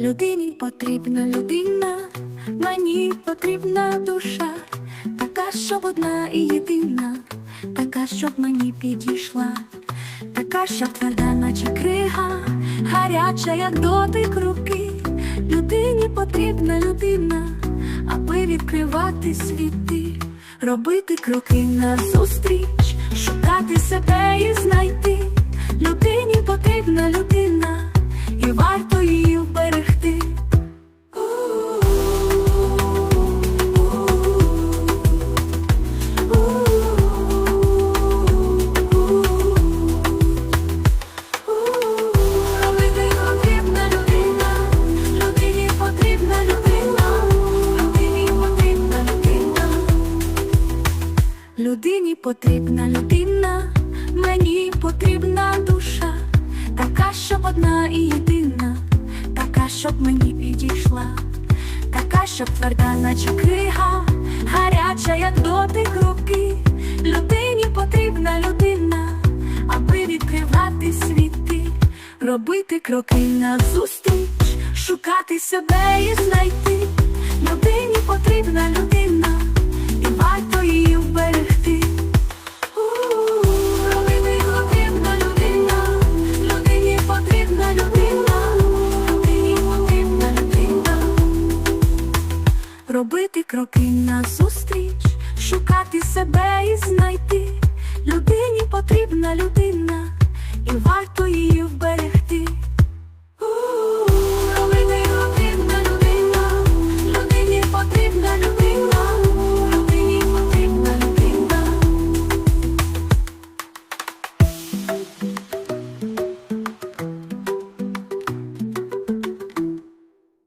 Людині потрібна людина, мені потрібна душа, така, щоб одна і єдина, така, щоб мені підійшла, така, щоб тверда, наче крига, гаряча, як дотик руки. Людині потрібна людина, аби відкривати світи, робити кроки назустріч, шукати себе Людині потрібна людина, мені потрібна душа, така, щоб одна і єдина, така, щоб мені підійшла, така, щоб тверда, наче крига, гаряча, як дотик руки. Людині потрібна людина, аби відкривати світи, робити кроки назустріч, шукати себе і знайти. Людині потрібна людина, робити кроки назустріч, шукати себе і знайти. Людині потрібна людина, і варто.